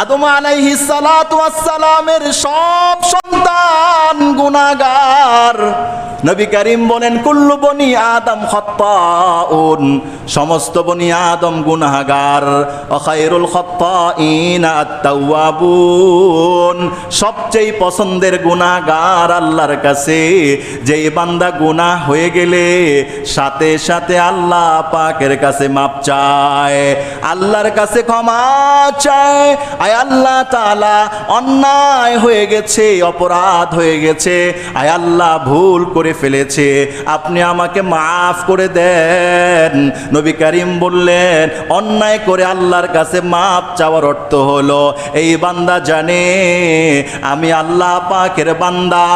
আদম আলাইহি সালামের সব সন্তান গুনাহগার। নবী করিম বলেন, কুল্লু বনি আদম খত্তাউন, সমস্ত বনি আদম গুনাহগার। অখায়রুল খত্তাইন আত-তাওয়াবুন, সবচেয়ে পছন্দের গুনাহগার আল্লাহর কাছে। যেই বান্দা গুনাহ হয়ে গেলে সাথে সাথে আল্লাহ পাকের কাছে মাপ চায়, আল্লাহর কাছে ক্ষমা চায়। আয় আল্লাহ তাআলা, অন্যায় হয়ে গেছে, অপরাধ হয়ে গেছে। আয় আল্লাহ, ভুল করে ফেলেছে। আপনি আমাকে মাফ করে দেন। নবী করিম বললেন, অন্যায় করে আল্লাহর কাছে মাপ চাওয়ার অর্থ হলো, এই বান্দা জানে, আমি আল্লাহ পাকের বান্দা,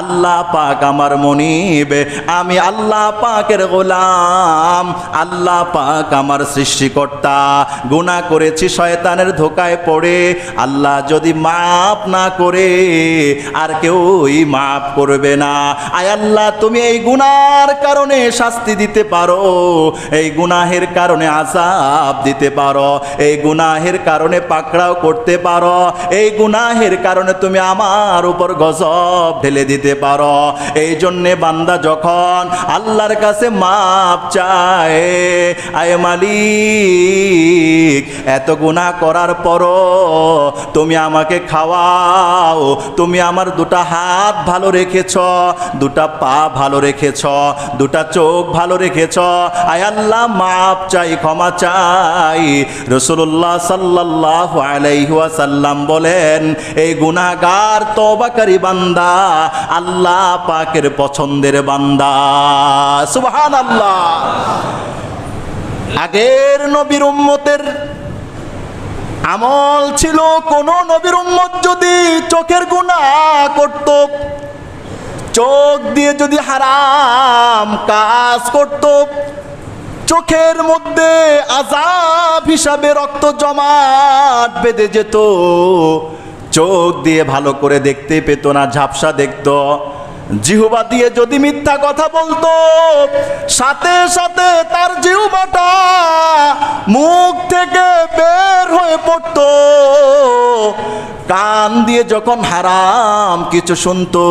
আল্লাহ পাক আমার মনিব, আমি আল্লাহ পাকের গোলাম, আল্লাহ পাক আমার সৃষ্টিকর্তা। গুনাহ করেছি শয়তানের ধোকায় পড়ে, আল্লাহ যদি মাফ না করে, আর কেউই মাফ করবে না। আয় আল্লাহ, তুমি এই গুনার কারণে শাস্তি দিতে পারো, এই গুনাহের কারণে আজাব দিতে পারো, এই গুনাহের কারণে পাকড়াও করতে পারো, এই গুনাহের কারণে তুমি আমার উপর গজব ঢেলে দিতে পারো। এই জন্যে বান্দা যখন আল্লাহর কাছে মাপ চায়, আয় মালিক, এত গুনাহ করার পরও তুমি আমাকে খাওয়াও, তুমি আমার দুটা হাত ভালো রেখেছ, দুটা পা ভালো রেখেছ, দুটা চোখ ভালো রেখেছ। আয় আল্লাহ মাপ চাই, ক্ষমা চাই। রসুল্লাহ সাল্লাহ আলাইহাসাল্লাম বলেন, এই গুনাগার তবাকারী বান্দা, আল্লাহ পাকের পছন্দের বান্দা। সুবহান আল্লাহ আগের নবীর উম্মতের আমল ছিল কোন নবীর উম্মত যদি চোখের গুণা করত, চোখ দিয়ে যদি হারাম কাজ করত, চোখের মধ্যে আজাব হিসাবে রক্ত জমাট বেঁধে যেত, চোখ দিয়ে ভালো করে দেখতে পেত না, ঝাপসা দেখতো। জিহুবা দিয়ে যদি মিথ্যা কথা বলতো, সাথে সাথে তার জিহুবাটা মুখ থেকে বের হয়ে পড়তো। কান দিয়ে যখন হারাম কিছু শুনতো,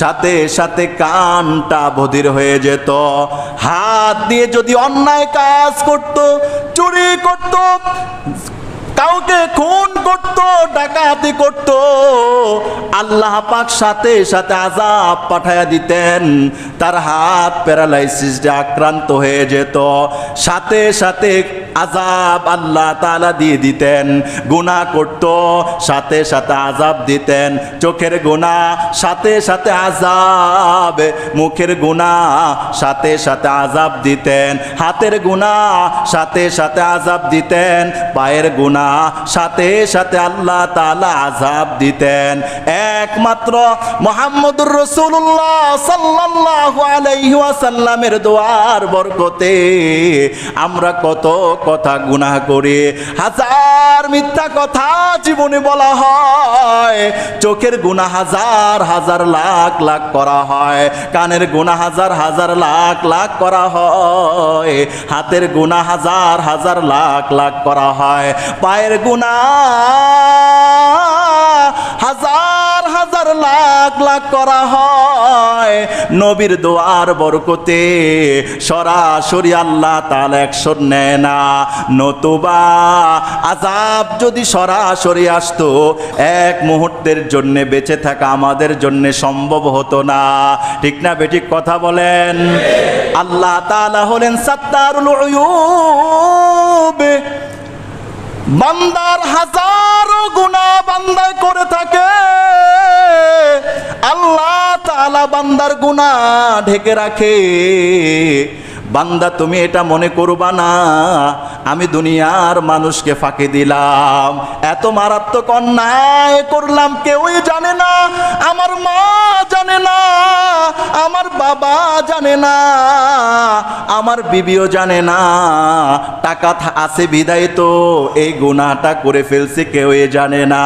সাথে সাথে কানটা বধির হয়ে যেত। হাত দিয়ে যদি অন্যায় কাজ করত, চুরি করত কাউকে খুন করত, ডাকাতি করত, আল্লাহ পাক সাথে সাথে আজাব পাঠায়া দিতেন। তার হাত প্যারালাইসিসে আক্রান্ত হয়ে যেত। সাথে সাথে আজাব আল্লাহ তালা দিয়ে দিতেন, গুনাহ করত, সাথে সাথে আজাব দিতেন। চোখের গুনাহ, সাথে সাথে আজাব মুখের গুনাহ, সাথে সাথে আজাব দিতেন। হাতের গুনাহ, সাথে সাথে আজাব দিতেন। পায়ের গুনাহ, সাথে সাথে আল্লাহ তালা আজাব দিতেন। একমাত্র মোহাম্মদুর রসুল্লাহ সাল্লাল্লাহু আলাইহি ওয়াসাল্লামের দোয়ার বরকতে আমরা কত কথা গুনাহ করি হাজার মিথ্যা কথা জীবনে বলা হয়। চোখের গুনাহ হাজার হাজার লাখ লাখ করা হয়। কানের গুনাহ হাজার হাজার লাখ লাখ করা হয়। হাতের গুনাহ হাজার হাজার লাখ লাখ করা হয়। পায়ের গুনাহ হাজার হাজার লাখ লাখ করা হয়। নবীর দোয়ার বরকতে সরাসরি আল্লাহ তাল একশন নেয় না। নতুবা আজাব যদি সরাসরি আসতো, এক মুহূর্তের জন্য বেঁচে থাকা আমাদের জন্য সম্ভব হতো না। ঠিক না বেঠিক কথা বলেন? আল্লাহ তাআলা হলেন সাত্তারুল বান্দার হাজারো গুণা বান্দায় করে থাকে। আল্লাহ তালা বান্দার গুণা ঢেকে রাখে। বান্দা, তুমি এটা মনে করবা না, আমি দুনিয়ার মানুষকে ফাঁকি দিলাম। এত মারাত্মক অন্যায় করলাম, কেউই জানে না, আমার মা জানে না, আমার বাবা জানে না, আমার বিবিও জানে না। টাকা আছে বিদায় তো, এই গুণাটা করে ফেলছে, কেউই জানে না।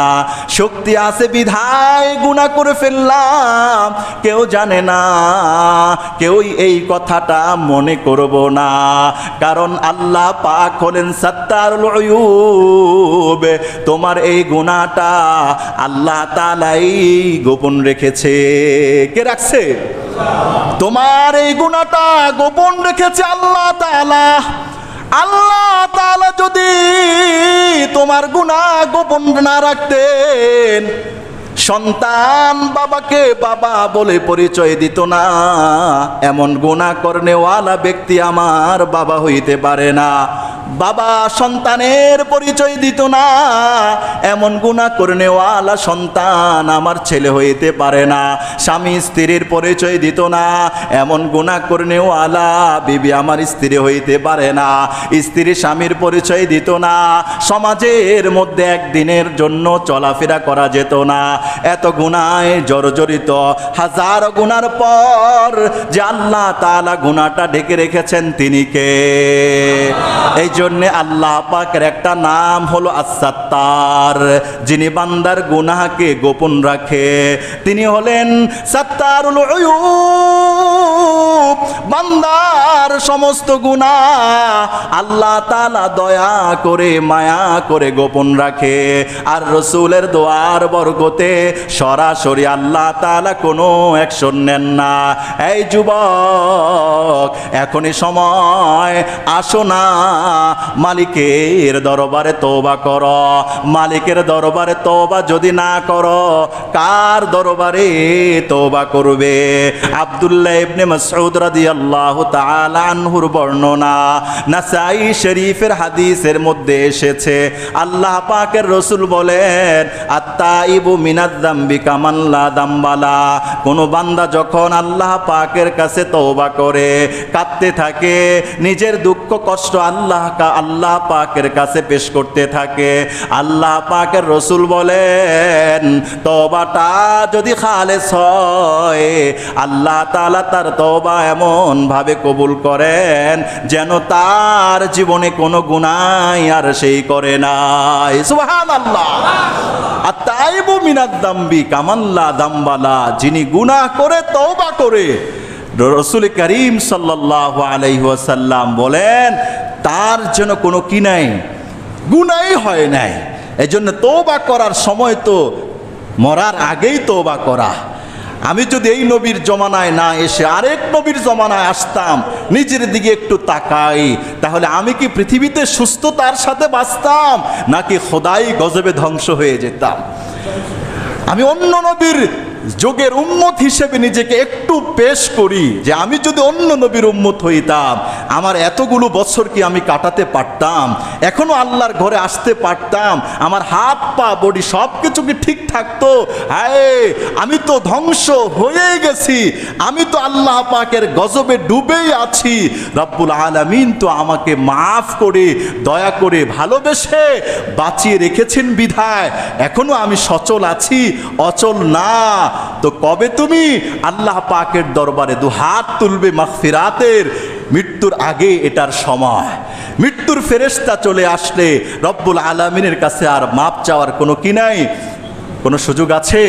শক্তি আছে বিধায় গুণা করে ফেললাম, কেউ জানে না। কেউই এই কথাটা মনে করব না। কারণ আল্লাহ পাক হলেন সত্তারুল উয়ুব। তোমার এই গুণাটা আল্লাহ তালাই গোপন রেখেছে। কে রাখছে? তোমার এই গুণাটা গোপন রেখেছে আল্লাহ তাআলা আল্লাহ তাআলা যদি তোমার গুণা গোপন না রাখতেন সন্তান বাবাকে বাবা বলে পরিচয় দিত না। এমন গুণা কর্নেওয়ালা ব্যক্তি আমার বাবা হইতে পারে না। বাবা সন্তানের পরিচয় দিত না। এমন গুণা করনেওয়ালা সন্তান আমার ছেলে হইতে পারে না, স্বামী স্ত্রীর পরিচয় দিত না। এমন গুণা করনেওয়ালা বিবি আমার স্ত্রী হইতে পারে না, স্ত্রী স্বামীর পরিচয় দিত না। সমাজের মধ্যে একদিনের জন্য চলাফেরা করা যেত না। এত গুণায় জর্জরিত হাজার গুণার পর যে আল্লাহ তাআলা গুণাটা ঢেকে রেখেছেন তিনি কে? এই জন্যে আল্লাহ পাকের একটা নাম হলো আসাত্তার যিনি বান্দার গুনাহকে গোপন রাখে, তিনি হলেন সাত্তারুল বান্দার সমস্ত গুনাহ আল্লাহ তাআলা দয়া করে, মায়া করে গোপন রাখে, আর রসুলের দোয়ার বরকতে সরাসরি আল্লাহ তাআলা কোনো অ্যাকশন নেন না। এই যুবক, এখনই সময়, আসো না, মালিকের দরবারে তোবা কর। মালিকের দরবারে তোবা যদি না করো, কার দরবারে তোবা করবে? আব্দুল্লাহ ইবনে রাদিয়াল্লাহু তাআলা আনহুর বর্ণনা নাসাই শরীফের হাদিসের মধ্যে এসেছে। আল্লাহ পাকের রসুল বলেন, আত্তাইবু কামাল্লা বান্দা যখন আল্লাহ পাকের কাছে তওবা করে, কাঁদতে থাকে, নিজের দুঃখ কষ্ট আল্লাহ আল্লাহ পাকের কাছে পেশ করতে থাকে, আল্লাহ পাকের রসুল বলেন, তওবাটা যদি খালেস হয়, আল্লাহ তালা তার তওবা এমন ভাবে কবুল করেন যেন তার জীবনে কোনো গুনাহ আর সেই করে নাই। সুবহানাল্লাহ। আর তাইবু মিনাদ দাম্বি কামাল্লা দাম্বালা। যিনি গুনাহ করে, তওবা করে, রসুল করিম সাল্লাহ আলাইসাল্লাম বলেন, তার যেন কোনো কি নাই, গুনাই হয় নাই। এই জন্য তৌবা করার সময় তো মরার আগেই তৌবা করা। আমি যদি এই নবীর জমানায় না এসে আরেক নবীর জমানায় আসতাম, নিজের দিকে একটু তাকাই, তাহলে আমি কি পৃথিবীতে সুস্থতার সাথে বাঁচতাম, নাকি খোদাই গজবে ধ্বংস হয়ে যেতাম? আমি অন্য নবীর যোগের উম্মত হিসেবে নিজেকে একটু পেশ করি যে আমি যদি অন্য নবীর উম্মত হইতাম, আমার এতগুলো বছর কি আমি কাটাতে পারতাম? এখনও আল্লাহর ঘরে আসতে পারতাম? আমার হাত, পা, বডি সব কিছু কি ঠিক থাকতো? হ্যাঁ আমি তো ধ্বংস হয়েই গেছি। আমি তো আল্লাহ পাকের গজবে ডুবেই আছি। রব্বুল আলামিন তো আমাকে মাফ করে, দয়া করে ভালোবেসে বাঁচিয়ে রেখেছেন বিধায়। এখনও আমি সচল আছি, অচল না। তো কবে তুমি আল্লাহ পাকের দরবারে দু হাত তুলবে মাগফিরাতের? মৃত্যুর আগে এটার সময়। মৃত্যুর ফেরেশতা চলে আসলে রব্বুল আলামিনের কাছে আর মাপ চাওয়ার কোনো কি নাই? কোনো সুযোগ আছে?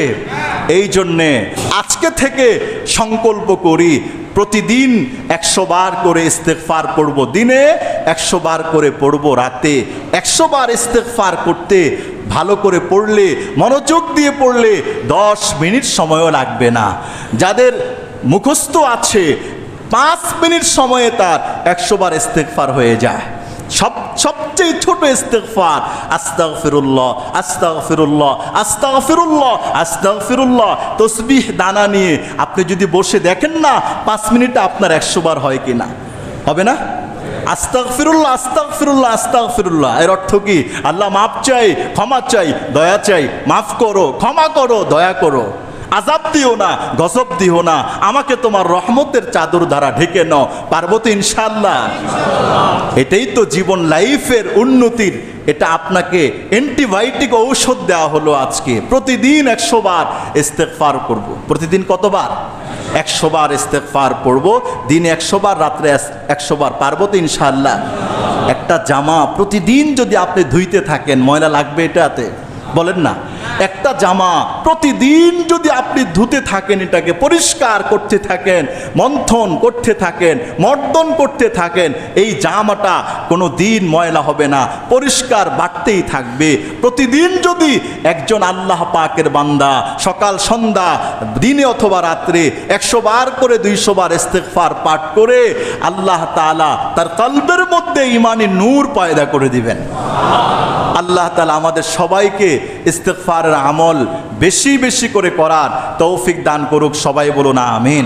এই জন্যে আজকে থেকে সংকল্প করি, প্রতিদিন একশো বার করে ইস্তেকফার পড়ব দিনে, একশো বার করে পড়ব রাতে, একশো বার ইস্তেকফার করতে ভালো করে পড়লে, মনোযোগ দিয়ে পড়লে দশ মিনিট সময়ও লাগবে না। যাদের মুখস্থ আছে, পাঁচ মিনিট সময়ে তার একশো বার ইস্তেকফার হয়ে যায়। সব, সবচেয়ে ছোট ইস্তেগফার, আস্তাগফিরুল্লাহ আস্তাগফিরুল্লাহ আস্তাগফিরুল্লাহ আস্তাগফিরুল্লাহ। তসবিহ দানা নিয়ে আপনি যদি বসে দেখেন না, পাঁচ মিনিটে আপনার একশো বার হয় কি না হবে না? আস্তাগফিরুল্লাহ আস্তাক ফিরুল্লাহ এর অর্থ কি? আল্লাহ মাপ চাই, ক্ষমা চাই, দয়া চাই। মাফ করো, ক্ষমা করো, দয়া করো। আজাব দিও না, গজব দিও না। আমাকে তোমার রহমতের চাদর দ্বারা ঢেকে নাও। পার্বতী ইনশাল্লাহ এটাই তো জীবন লাইফের উন্নতির এটা আপনাকে অ্যান্টিবায়োটিক ঔষধ দেওয়া হলো আজকে। প্রতিদিন একশো বার ইস্তেকফার করব। প্রতিদিন কতবার? একশো বার ইস্তেকফার পড়ব। দিন একশো বার, রাত্রে একশো বার পারব তো ইনশাল্লাহ একটা জামা প্রতিদিন যদি আপনি ধুইতে থাকেন, ময়লা লাগবে এটাতে? বলেন না। একটা জামা প্রতিদিন যদি আপনি ধুতে থাকেন, এটাকে পরিষ্কার করতে থাকেন, মন্থন করতে থাকেন, মর্দন করতে থাকেন, এই জামাটা কোনো দিন ময়লা হবে না, পরিষ্কার বাড়তেই থাকবে। প্রতিদিন যদি একজন আল্লাহ পাকের বান্দা সকাল, সন্ধ্যা, দিনে অথবা রাত্রে একশো বার করে দুইশো বার ইস্তেগফার পাঠ করে আল্লাহ তাআলা তার কলবের মধ্যে ইমানি নূর পায়দা করে দিবেন। আল্লাহ তালা আমাদের সবাইকে ইস্তেগফারের আমল বেশি বেশি করে করার তৌফিক দান করুক সবাই বলুন আমিন।